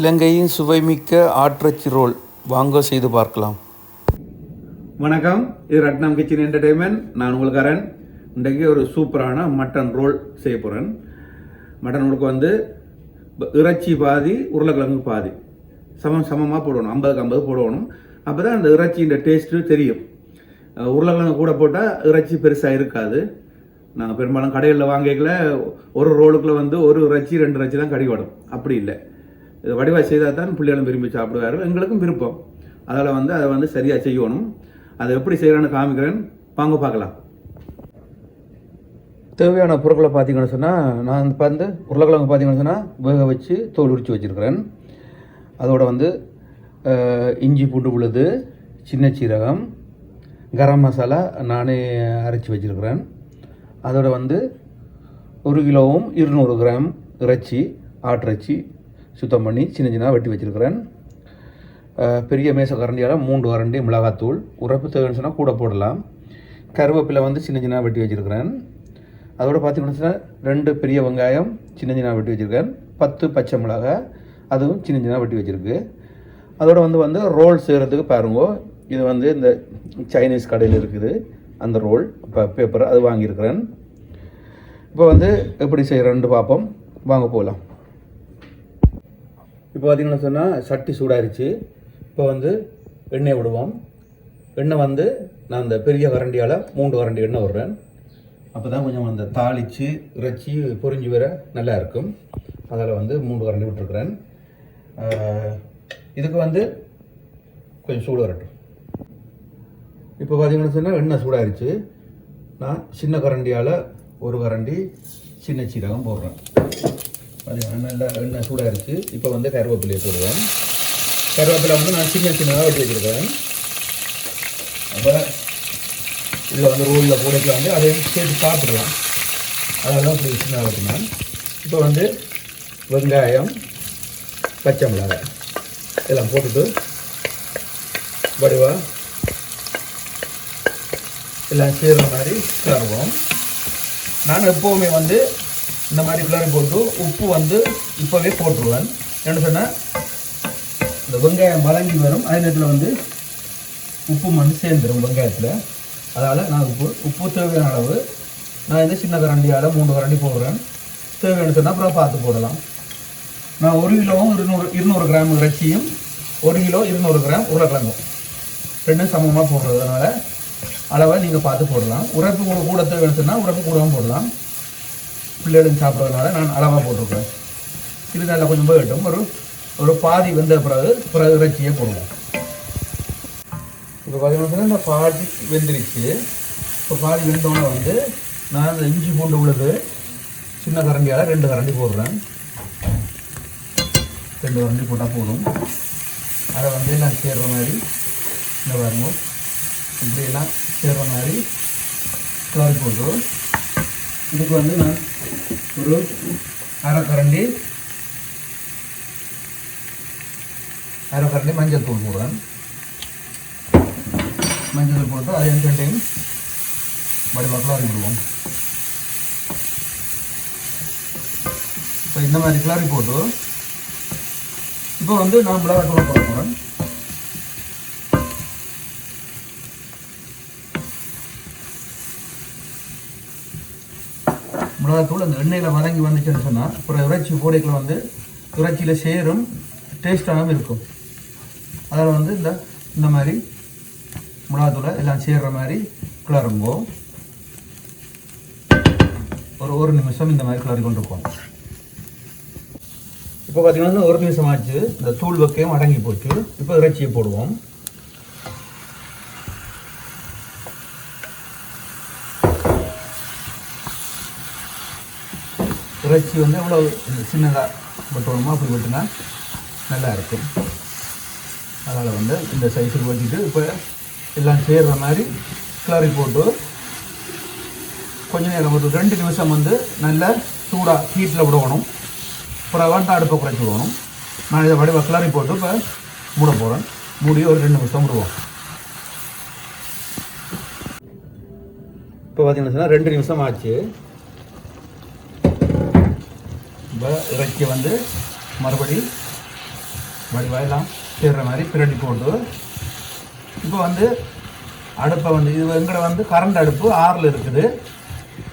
இலங்கையின் சுவைமிக்க ஆற்றச்சி ரோல் வாங்க செய்து பார்க்கலாம். வணக்கம். இது ரத்னம் கிச்சன் என்டர்டைன்மெண்ட் நான் உங்களுக்கு அரண் இன்றைக்கு ஒரு சூப்பரான மட்டன் ரோல் செய்ய போகிறேன் மட்டன் ரோலுக்கு வந்து இறைச்சி பாதி உருளைக்கிழங்கு பாதி. சமம் சமமாக போடணும். ஐம்பதுக்கு ஐம்பது போடணும். அப்போ தான் அந்த இறைச்சியின் டேஸ்ட்டு தெரியும். உருளைக்கிழங்கு கூட போட்டால் இறைச்சி பெருசாக இருக்காது. நாங்கள் பெரும்பாலும் கடைகளில் வாங்கிக்கல. ஒரு ரோலுக்குள்ளே வந்து ஒரு இறைச்சி ரெண்டு இறைச்சி தான் கடிபடும். அப்படி இல்லை. இது வடிவாக செய்தால் தான் பிள்ளைகளும் விரும்பி சாப்பிடுவார்கள். எங்களுக்கும் விருப்பம். அதில் வந்து அதை வந்து சரியாக செய்யணும். அதை எப்படி செய்கிறேன்னு காமிக்கிறேன். வாங்க பார்க்கலாம். தேவையான பொருட்களை பார்த்தீங்கன்னு சொன்னால் நான் இப்போ வந்து உருளைக்கிழங்கு பார்த்தீங்கன்னு சொன்னால் வேக வச்சு தோல் உரித்து வச்சுருக்கிறேன். அதோட வந்து இஞ்சி பூண்டு உழுது சின்ன சீரகம் கரம் மசாலா நானே அரைச்சி வச்சுருக்கிறேன். அதோட வந்து ஒரு கிலோவும் இருநூறு கிராம் இறைச்சி ஆட்டிறைச்சி சுத்தம் பண்ணி சின்ன சின்ன வெட்டி வச்சுருக்கிறேன். பெரிய மேச கரண்டியால் மூன்று கரண்டி மிளகாத்தூள். உரப்பு தேவைன்னு சொன்னால் கூட போடலாம். கருவேப்பிலை வந்து சின்ன சின்ன வெட்டி வச்சுருக்கிறேன். அதோட பார்த்திங்கன்னா ரெண்டு பெரிய வெங்காயம் சின்ன சின்ன வெட்டி வச்சுருக்கேன். பத்து பச்சை மிளகாய் அதுவும் சின்ன சின்ன வெட்டி வச்சுருக்கு. அதோட வந்து வந்து ரோல் செய்கிறதுக்கு பாருங்க இது வந்து இந்த சைனீஸ் கடையில் இருக்குது. அந்த ரோல் இப்போ பேப்பர் அது வாங்கியிருக்கிறேன். இப்போ வந்து எப்படி செய்கிறேன்னு பார்ப்போம் வாங்க போகலாம் இப்போ பார்த்திங்கன்னா சொன்னால் சட்டி சூடாயிருச்சு. இப்போ வந்து எண்ணெய் விடுவோம். எண்ணெய் வந்து நான் அந்த பெரிய கரண்டியால் மூன்று வரண்டி எண்ணெய் விடுறேன். அப்போ தான் கொஞ்சம் அந்த தாளித்து இறைச்சி பொரிஞ்சு வர நல்லா இருக்கும். அதில் வந்து மூன்று வரண்டி விட்டுருக்குறேன். இதுக்கு வந்து கொஞ்சம் சூடு வரட்டும். இப்போ பார்த்தீங்கன்னா சொன்னால் எண்ணெய் சூடாயிருச்சு. நான் சின்ன கரண்டியால் ஒரு கரண்டி சின்ன சீரகம் போடுறேன். நல்லா எண்ணெய் இருக்குது இப்போ வந்து கருவேப்பிலையை போடுவேன். கருவேப்பிலை வந்து நான் சின்ன சின்னதாக வெட்டி வச்சுருக்கேன். அப்போ இதில் வந்து ரோலில் போட்டு வந்து அதை சேர்த்து சாப்பிடலாம். அதெல்லாம் இப்படி சின்ன வெட்டினேன். இப்போ வந்து வெங்காயம் பச்சை மிளகாய் இதெல்லாம் போட்டுட்டு வடிவா எல்லாம் சேர்ற மாதிரி கருவோம். நான் எப்போவுமே வந்து இந்த மாதிரி கிளறி போட்டு உப்பு வந்து இப்போவே போட்டுருவேன். என்ன சொன்னால் இந்த வெங்காயம் வதங்கி வரும். அதே நேரத்தில் வந்து உப்பு வந்து சேர்ந்துடும் வெங்காயத்தில். அதனால் நான் உப்பு உப்பு தேவையான அளவு. நான் இந்த சின்ன கரண்டியால் மூணு கரண்டி போடுறேன். தேவையான சொன்னால் அப்புறம் பார்த்து போடலாம். நான் ஒரு கிலோவும் இருநூறு இருநூறு கிராம் இறைச்சியும் ஒரு கிலோ இருநூறு கிராம் உருளைக்கிழங்கும் ரெண்டும் சமமாக போடுறதுனால அளவை நீங்கள் பார்த்து போடலாம். உரப்பு கூட தேவை சொன்னால் உரப்பு கூடவும் போடலாம். பிள்ளைகளும் சாப்பிட்றதுனால நான் அளவாக போட்டிருக்கிறேன் இது நல்லா கொஞ்சம் போயிட்டும் ஒரு ஒரு பாதி வெந்த பிறகு பிறகு இறைச்சியை போடுவோம். இப்போ பார்த்தீங்கன்னா இந்த பாதி வெந்துருச்சு. இப்போ பாதி வெந்தோடனே வந்து நான் இந்த இஞ்சி பூண்டு உள்ளது சின்ன கரண்டியால் ரெண்டு கரண்டி போடுறேன். ரெண்டு கரண்டி போட்டால் போதும். அதை வந்து நான் சேர்ற மாதிரி இந்த வரணும் இப்படியெல்லாம் சேர்ற மாதிரி கிளறி போட்டு இதுக்கு வந்து நான் ஒரு அரை கரண்டி அரை கரண்டி மஞ்சள் தூள் போடுறேன் மஞ்சள் தூள் போட்டு அதை ரெண்டு டைம் வடிவாக கிளறி விடுவோம் இப்போ இந்த மாதிரி கிளறி போட்டு இப்போ வந்து நான் மிளகாய் தூள் போட போகிறேன் மிளகாத்தூள் அந்த எண்ணெயில் வதங்கி வந்துச்சுன்னு சொன்னால் அப்புறம் இறைச்சி போடைக்குள்ள வந்து இறைச்சியில் சேரும் டேஸ்டாகவும் இருக்கும். அதில் வந்து இந்த இந்த மாதிரி மிளகாத்தூளை எல்லாம் சேர்கிற மாதிரி கிளறுங்கோ. ஒரு ஒரு நிமிஷம் இந்த மாதிரி கிளறி கொண்டிருப்போம் இப்போ பார்த்தீங்கன்னா ஒரு நிமிஷம் ஆச்சு. இந்த தூள் வைக்கையும் அடங்கி போச்சு. இப்போ இறைச்சியை போடுவோம். இறைச்சி வந்து எவ்வளோ சின்னதாக வெட்டணுமோ அப்படி வெட்டினா நல்லா இருக்கும். அதனால் வந்து இந்த சைஸுக்கு வச்சுட்டு இப்போ எல்லாம் சேர்ற மாதிரி கிளறி போட்டு கொஞ்ச நேரம் ஒரு ரெண்டு நிமிஷம் வந்து நல்லா சூடாக ஹீட்டில் விடணும். அப்புறம் வந்து அடுப்பை குறைச்சி விடணும். நான் இதை வடிவ கிளறி போட்டு இப்போ மூட போகிறேன் மூடி ஒரு ரெண்டு நிமிஷம் விடுவோம். இப்போ பார்த்தீங்கன்னா ரெண்டு நிமிஷம் ஆச்சு. இப்போ இறைச்சி வந்து மறுபடி வடிவாயெல்லாம் சேர்ற மாதிரி பிரட்டி போட்டு இப்போ வந்து அடுப்பை வந்து இது எங்கட வந்து கரண்ட் அடுப்பு ஆறில் இருக்குது.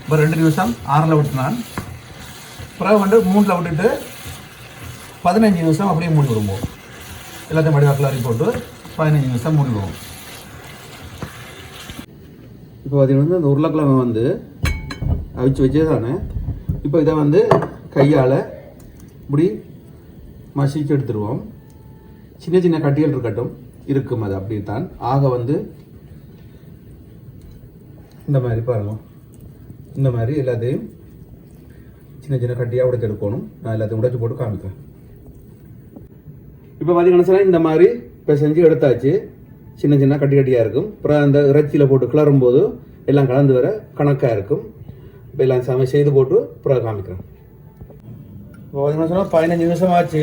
இப்போ ரெண்டு நிமிஷம் ஆறில் விட்டுனான் பிறகு வந்து மூணில் விட்டுட்டு பதினஞ்சு நிமிஷம் அப்படியே மூடி விடுவோம். எல்லாத்தையும் வடிவாக்கில் கிளறி போட்டு பதினஞ்சு நிமிஷம் மூடி விடுவோம். இப்போ பார்த்தீங்கன்னா இந்த உருளைக்கிழமை வந்து அவிச்சு வச்சே தானே இப்போ இதை வந்து கையால் இப்படி மசிச்சு எடுத்துருவோம். சின்ன சின்ன கட்டிகள் இருக்கட்டும் இருக்கும் அது அப்படித்தான். ஆக வந்து இந்த மாதிரி பாருங்கள் இந்த மாதிரி எல்லாத்தையும் சின்ன சின்ன கட்டியாக உடைச்சு எடுக்கணும். நான் எல்லாத்தையும் உடைச்சு போட்டு காமிக்கிறேன். இப்போ பார்த்தீங்கன்னா சார் இந்த மாதிரி பிசைஞ்சு எடுத்தாச்சு. சின்ன சின்ன கட்டி கட்டியாக இருக்கும். அப்புறம் அந்த இறைச்சியில் போட்டு கிளறும் போது எல்லாம் கலந்து வர கணக்காக இருக்கும். இப்போ எல்லாம் சமை செய்து போட்டு அப்புறம் காமிக்கிறேன். இப்போ சொன்னால் பதினஞ்சு நிமிஷம் ஆச்சு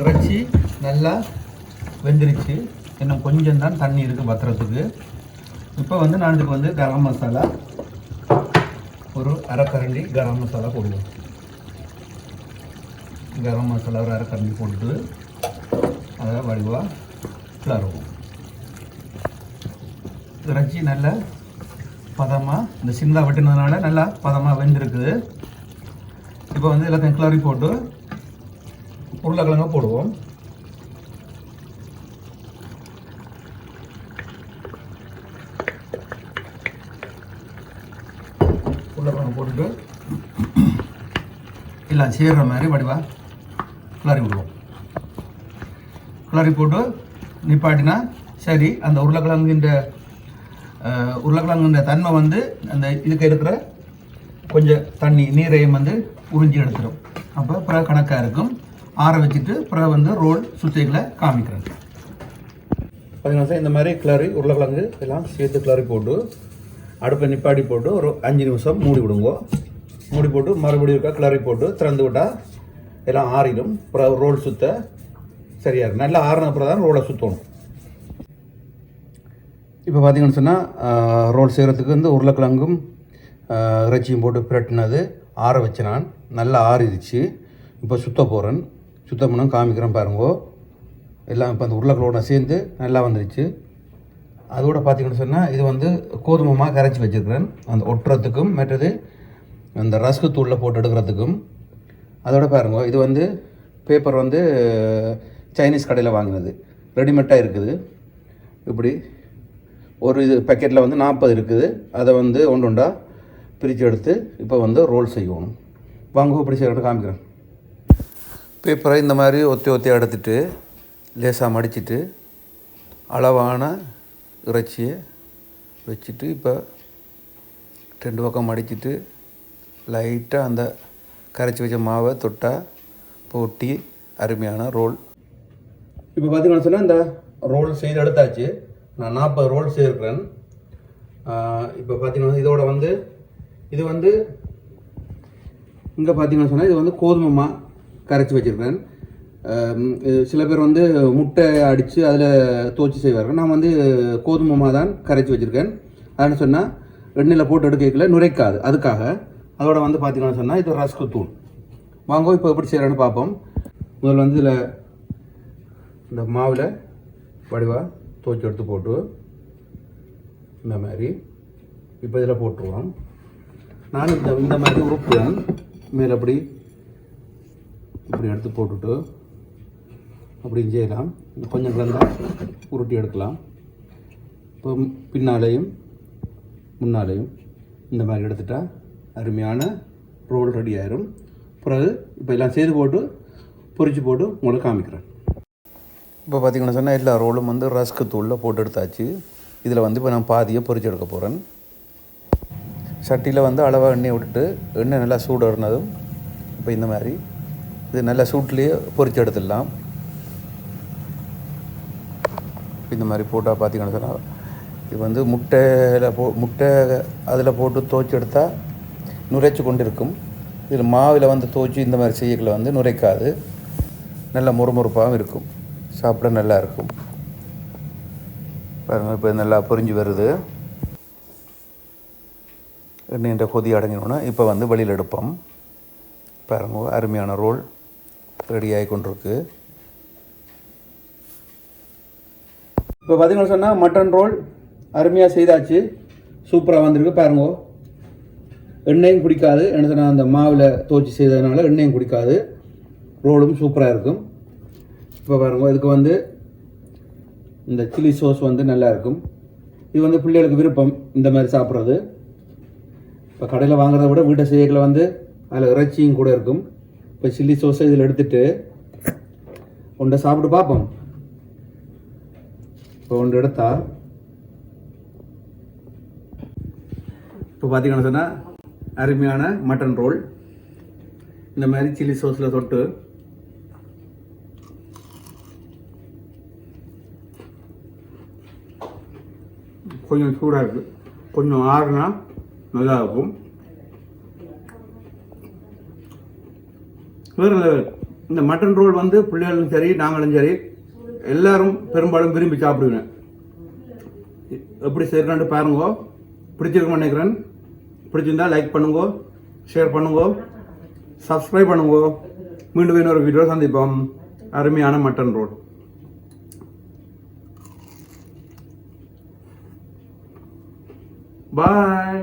இறைச்சி நல்லா வெந்துருச்சு. இன்னும் கொஞ்சம் தான் தண்ணி இருக்குது பத்திரத்துக்கு. இப்போ வந்து நான் இதுக்கு வந்து கரம் மசாலா ஒரு அரைக்கரண்டி கரம் மசாலா போடுவோம். கரம் மசாலா ஒரு அரைக்கரண்டி போட்டு அதை வடிவாக கிளறுவோம். இறைச்சி நல்லா பதமாக இந்த சிந்தா வெட்டினதுனால நல்லா பதமாக வெந்திருக்குது. இப்போ வந்து எல்லாத்தையும் கிளறி போட்டு உருளைக்கிழங்க போடுவோம். உருளைக்கிழங்கு போட்டுட்டு எல்லாம் சேர்கிற மாதிரி வடிவா கிளறி விடுவோம். கிளறி போட்டு நிப்பாட்டினா சரி அந்த உருளைக்கிழங்குன்ற உருளைக்கிழங்குன்ற தன்மை வந்து அந்த இதுக்கு இருக்கிற கொஞ்சம் தண்ணி நீரையும் வந்து உறிஞ்சி எடுத்துடும் அப்போ பிறகு கணக்காக இருக்கும். ஆற வச்சுட்டு பிறகு வந்து ரோல் சுத்திகளை காமிக்கிறேன். பார்த்தீங்கன்னா சார் இந்த மாதிரி கிளறி உருளைக்கிழங்கு எல்லாம் சேர்த்து கிளறி போட்டு அடுப்பை நிப்பாடி போட்டு ஒரு அஞ்சு நிமிஷம் மூடி விடுங்க. மூடி போட்டு மறுபடியும் இருக்கா கிளறி போட்டு திறந்து விட்டால் எல்லாம் ஆறிடும். அப்புறம் ரோல் சுத்த சரியாக இருக்கும். நல்லா ஆறின அப்புறம் தான் ரோலை சுற்றணும் இப்போ பார்த்தீங்கன்னு சொன்னால் ரோல் செய்கிறதுக்கு வந்து உருளைக்கிழங்கும் இறைச்சியும் போட்டு பிரட்டினது ஆற வச்சு நான். நல்லா ஆறிடுச்சு. இப்போ சுத்த போகிறேன் சுத்தம் பண்ண காமிக்கிறேன் பாருங்கோ. எல்லாம் இப்போ அந்த உருளைக்கிழோட சேர்ந்து நல்லா வந்துடுச்சு. அதோட பார்த்தீங்கன்னு சொன்னால் இது வந்து கோதுமமாக கரைச்சி வச்சுருக்கிறேன். அந்த ஒட்டுறதுக்கும் மற்றது அந்த ரஸ்கு தூளில் போட்டு எடுக்கிறதுக்கும். அதோட பாருங்க இது வந்து பேப்பர் வந்து சைனீஸ் கடையில் வாங்கினது. ரெடிமேட்டாக இருக்குது. இப்படி ஒரு இது பேக்கெட்டில் வந்து நாற்பது இருக்குது. அதை வந்து ஒன்று ஒன்றா பிரித்து எடுத்து இப்போ வந்து ரோல் செய்யணும். வாங்க இப்படி செய்யணும் காமிக்கிறேன். பேப்பரை இந்த மாதிரி ஒத்தி ஒத்தியாக எடுத்துட்டு லேசாக மடிச்சிட்டு அளவான இறைச்சியை வச்சுட்டு இப்போ ரெண்டு பக்கம் மடிச்சிட்டு லைட்டாக அந்த கரைச்சி வச்ச மாவை தொட்டா போட்டி அருமையான ரோல் இப்போ பார்த்தீங்கன்னு சொன்னால் இந்த ரோல் செய்து எடுத்தாச்சு. நான் நாற்பது ரோல் செய்திருக்கிறேன் இப்போ பார்த்தீங்கன்னா இதோட வந்து இது வந்து இங்கே பார்த்தீங்கன்னு சொன்னால் இது வந்து கோதுமை மா கரைச்சி வச்சுருக்கேன் சில பேர் வந்து முட்டை அடித்து அதில் தோச்சி செய்வார்கள். நான் வந்து கோதுமைமா தான் கரைச்சி வச்சுருக்கேன். அதுன்னு சொன்னால் எண்ணெயில் போட்டு எடுக்கல நுரைக்காது. அதுக்காக அதோட வந்து பார்த்தீங்கன்னு சொன்னால் இது ரஸ்கு தூள். வாங்க இப்போ எப்படி செய்கிறேன்னு பார்ப்போம் முதல்ல வந்து இதில் இந்த மாவில் வடிவாக துவச்சி எடுத்து போட்டு இந்த மாதிரி. இப்போ இதில் போட்டுருவோம். நான் இந்த இந்த மாதிரி உருப்புவேன் மேலே அப்படி இப்படி எடுத்து போட்டுட்டு அப்படி செய்யலாம். கொஞ்சம் கலந்தால் உருட்டி எடுக்கலாம். இப்போ பின்னாலேயும் முன்னாலேயும் இந்த மாதிரி எடுத்துட்டா அருமையான ரோல் ரெடி ஆயிரும். பிறகு இப்போ எல்லாம் செய்து போட்டு பொறிச்சு போட்டு உங்களுக்கு காமிக்கிறேன். இப்போ பார்த்தீங்கன்னா சொன்னால் எல்லா ரோலும் வந்து ரஸ்க்கு தூளில் போட்டு எடுத்தாச்சு. இதில் வந்து இப்போ நான் பாதியை பொறிச்சு எடுக்க போகிறேன் சட்டியில் வந்து அளவாக எண்ணெய் விட்டுட்டு எண்ணெய் நல்லா சூடுறனதும் இப்போ இந்த மாதிரி. இது நல்லா சூட்லேயே பொறிச்சு எடுத்துடலாம். இந்த மாதிரி போட்டால் பார்த்தீங்கன்னா சொன்னால் இது வந்து முட்டையில் போ முட்டை அதில் போட்டு துவைச்சி எடுத்தால் நுரைச்சி கொண்டு இருக்கும் இதில் மாவில் வந்து துவைச்சி இந்த மாதிரி செய்யக்கில் வந்து நுரைக்காது. நல்ல முறுமுறுப்பாகவும் இருக்கும். சாப்பிட நல்லா இருக்கும். பாருங்கள் இப்போ நல்லா பொரிஞ்சு வருது. நீண்ட கொதி அடங்கினோன்னா இப்போ வந்து வெளியில் எடுப்போம். பாருங்க அருமையான ரோல் ரெடி ஆகி கொண்டிருக்கு. இப்போ பார்த்தீங்கன்னு சொன்னால் மட்டன் ரோல் அருமையாக செய்தாச்சு. சூப்பராக வந்திருக்கு பாருங்க. எண்ணெயும் குடிக்காது. என்ன சொன்னால் அந்த மாவில் தோச்சி செய்ததுனால எண்ணெயும் குடிக்காது. ரோலும் சூப்பராக இருக்கும். இப்போ பாருங்க இதுக்கு வந்து இந்த சில்லி சோஸ் வந்து நல்லாயிருக்கும் இது வந்து பிள்ளைகளுக்கு விருப்பம் இந்த மாதிரி சாப்பிட்றது. இப்போ கடையில் வாங்குறத விட வீட்டை செய்யக்கில் வந்து அதில் இறைச்சியும் கூட இருக்கும். இப்போ சில்லி சோஸை இதில் எடுத்துட்டு ஒன்றை சாப்பிட்டு பார்ப்போம். இப்போ ஒன்று எடுத்தா இப்போ பார்த்தீங்கன்னு சொன்னால் அருமையான மட்டன் ரோல் இந்த மாதிரி சில்லி சோஸில் தொட்டு கொஞ்சம் சூடாக இருக்குது கொஞ்சம் ஆறுனா நல்லா இருக்கும் வேறு இந்த மட்டன் ரோல் வந்து பிள்ளைகளும் சரி நாங்களும் சரி எல்லாரும் பெரும்பாலும் விரும்பி சாப்பிடுவேன். எப்படி செய்யறான்னு பாருங்க. பிடிச்சிருக்குன்னு நினைக்கிறேன். பிடிச்சிருந்தா லைக் பண்ணுங்க ஷேர் பண்ணுங்க சப்ஸ்கிரைப் பண்ணுங்க. மீண்டும் இன்னொரு வீடியோ சந்திப்போம். அருமையான மட்டன் ரோல் பாய்